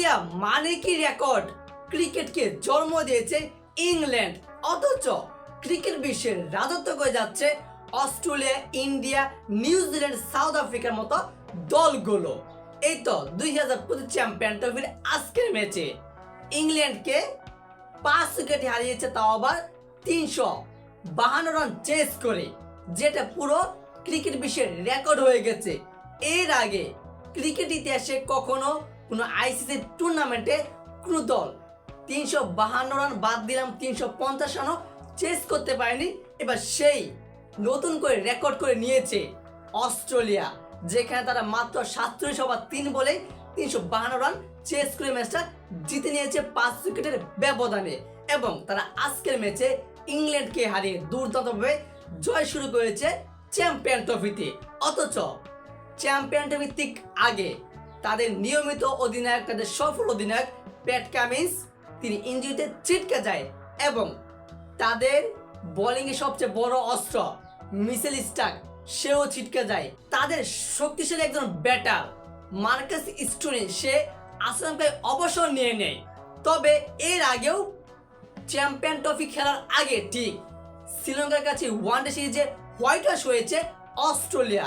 Australia মানে কি record ক্রিকেটকে জন্ম দিয়েছে ইংল্যান্ড অথচ ক্রিকেট বিশ্বের রাজত্ব করে যাচ্ছে অস্ট্রেলিয়া, ইন্ডিয়া নিউজিল্যান্ড সাউথ আফ্রিকার মতো দলগুলো। এই তো দুই হাজার পঁচিশ চ্যাম্পিয়ন ট্রফির আজকের ম্যাচে ইংল্যান্ডকে পাঁচ উইকেটে হারিয়েছে তাও আবার তিনশো বাহান্ন রান চেস করে, যেটা পুরো ক্রিকেট বিশ্বের রেকর্ড হয়ে গেছে। এর আগে ক্রিকেট ইতিহাসে কখনো কোনো আইসিসি টুর্নামেন্টে কোনো দল তিনশো বাহান্ন রান বাদ দিলাম, তিনশো পঞ্চাশ রানও চেস করতে পারেনি। এবার সেই নতুন করে রেকর্ড করে নিয়েছে অস্ট্রেলিয়া, যেখানে তারা মাত্র সাতচল্লিশ ওভার তিন বলে তিনশো বাহান্ন রান চেস করে ম্যাচটা জিতে নিয়েছে পাঁচ উইকেটের ব্যবধানে। এবং তারা আজকের ম্যাচে ইংল্যান্ডকে হারিয়ে দুর্দান্তভাবে জয় শুরু করেছে চ্যাম্পিয়ন ট্রফিতে। অথচ চ্যাম্পিয়ন ট্রফি ঠিক আগে তাদের নিয়মিত অধিনায়ক তাদের সফল অধিনায়ক প্যাট কামিন্স, তিনি ইঞ্জুরিতে ছিটকে যায় এবং তাদের বোলিংয়ে সবচেয়ে বড় অস্ত্র মিসেল স্টাক সেও ছিটকে যায়। তাদের শক্তিশালী একজন ব্যাটার মার্কাস স্টোনি সে আসলামকে অবসর নিয়ে নেয়। তবে এর আগেও চ্যাম্পিয়ন ট্রফি খেলার আগে ঠিক শ্রীলঙ্কার কাছে ওয়ানডে সিরিজে হোয়াইট ওয়াশ হয়েছে অস্ট্রেলিয়া।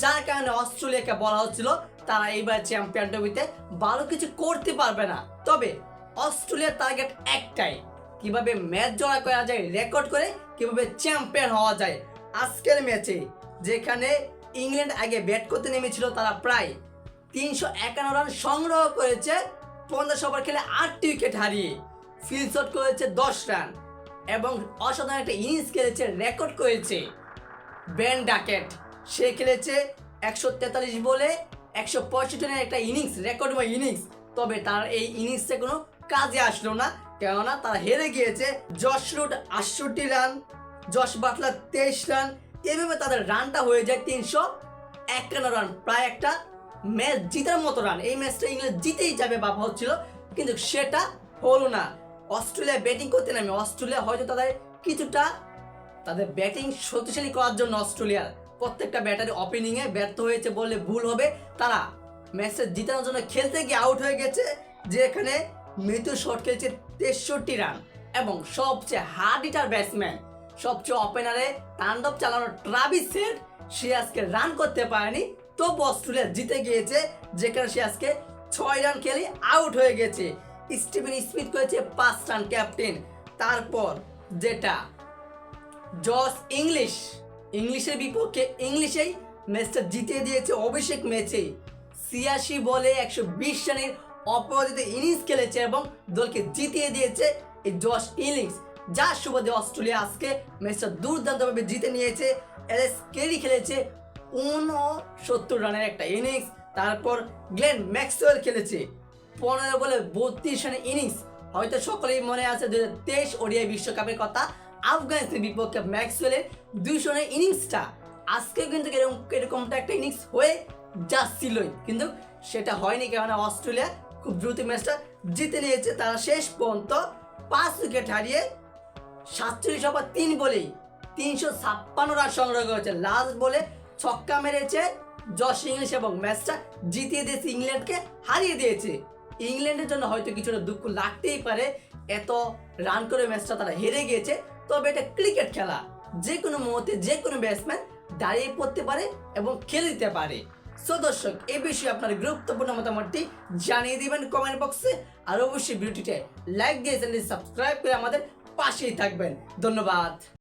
যার কারণে অস্ট্রেলিয়াকে বলা হচ্ছিল তারা এইবার চ্যাম্পিয়ন ট্রফিতে ভালো কিছু করতে পারবে না। তবে অস্ট্রেলিয়ার টার্গেট একটাই, কীভাবে ম্যাচ জড়া করা যায়, রেকর্ড করে কীভাবে চ্যাম্পিয়ন হওয়া যায়। আজকের ম্যাচে যেখানে ইংল্যান্ড আগে ব্যাট করতে নেমেছিল, তারা প্রায় তিনশো একান্ন রান সংগ্রহ করেছে পঞ্চাশ ওভার খেলে আটটি উইকেট হারিয়ে ফিল্ড করেছে দশ রান এবং অসাধারণ একটা ইনিংস খেলেছে, রেকর্ড করেছে। Ben Duckett. সে খেলেছে একশো তেতাল্লিশ বলে একশো পঁয়ষট্টি রানের একটা ইনিংস রেকর্ড বা ইনিংস। তবে তার এই ইনিংসে কোনো কাজে আসলো না, কেননা তারা হেরে গিয়েছে জশ রুট আটষট্টি রান জশ বাটলার তেইশ রান। এভাবে তাদের রানটা হয়ে যায় তিনশো একান্ন রান, প্রায় একটা ম্যাচ জিতার মতো রান। এই ম্যাচটা ইংল্যান্ড জিতেই যাবে ভাবা হচ্ছিল, কিন্তু সেটা হলো না। অস্ট্রেলিয়া ব্যাটিং করতে নামে। অস্ট্রেলিয়া হয়তো তাদের কিছুটা তাদের ব্যাটিং শক্তিশালী করার জন্য অস্ট্রেলিয়ার প্রত্যেকটা ব্যাটারি ওপেনিংয়ে ব্যর্থ হয়েছে বললে ভুল হবে। তারা ম্যাচটা জিতানোর জন্য খেলতে গিয়ে আউট হয়ে গেছে যে এখানে মৃত্যু শট খেলছে তেষট্টি রান এবং সবচেয়ে হার্ড হিটার ব্যাটসম্যান সবচেয়ে ওপেনারে তাণ্ডব চালানো ট্রাভিস সেট সে আজকে রান করতে পারেনি। তো অস্ট্রেলিয়া জিতে গিয়েছে, যেখানে সে আজকে ছয় রান খেলে আউট হয়ে গেছে। স্টিভেন স্মিথ করেছে পাঁচ রান ক্যাপ্টেন তারপর যেটা জস ইংলিশ ইংলিশের বিপক্ষে ইংলিশেই ম্যাচটা জিতিয়ে দিয়েছে অভিষেক ম্যাচে ছিয়াশি বলে একশো বিশ রানের অপরাজিত ইনিংস খেলেছে এবং দলকে জিতিয়ে দিয়েছে এই জস ইনিংস। যার সুবাদে অস্ট্রেলিয়া আজকে ম্যাচটা দুর্দান্তভাবে জিতে নিয়েছে। এল এস কেরি খেলেছে উনসত্তর রানের একটা ইনিংস। তারপর গ্লেন ম্যাক্সওয়েল খেলেছে পনেরো বলে বত্রিশ রানের ইনিংস। হয়তো সকলেই মনে আছে দু হাজার তেইশ ওডিআই বিশ্বকাপের কথা। আফগানিস্তানের বিপক্ষে ম্যাক্সওয়েলের দুইশো ইনিংসটা আজকে কিন্তু এরকম এরকমটা একটা ইনিংস হয়ে যাচ্ছিলই। কিন্তু সেটা হয়নি কেননা অস্ট্রেলিয়া খুব দ্রুত ম্যাচটা জিতে নিয়েছে। তারা শেষ পর্যন্ত পাঁচ উইকেট হারিয়ে সাতচল্লিশ ওভার তিন বলেই তিনশো ছাপ্পান্ন রান সংগ্রহ করেছে। লাস্ট বলে ছক্কা মেরেছে জশ ইংলিশ এবং ম্যাচটা জিতিয়ে দিয়েছে ইংল্যান্ডকে, হারিয়ে দিয়েছে। ইংল্যান্ডের জন্য হয়তো কিছুটা দুঃখ লাগতেই পারে। এত রান করে ম্যাচটা তারা হেরে গিয়েছে। তবে এটা ক্রিকেট খেলা। যে কোনো মুহূর্তে যে কোনো ব্যাটসম্যান দাঁড়িয়ে পড়তে পারে এবং খেলে দিতে পারে। সো দর্শক, এ বিষয়ে আপনার গুরুত্বপূর্ণ মতামতটি জানিয়ে দিবেন কমেন্ট বক্সে আর অবশ্যই ভিডিওটিতে লাইক দিয়ে চ্যানেলটি সাবস্ক্রাইব করে আমাদের পাশেই থাকবেন। ধন্যবাদ।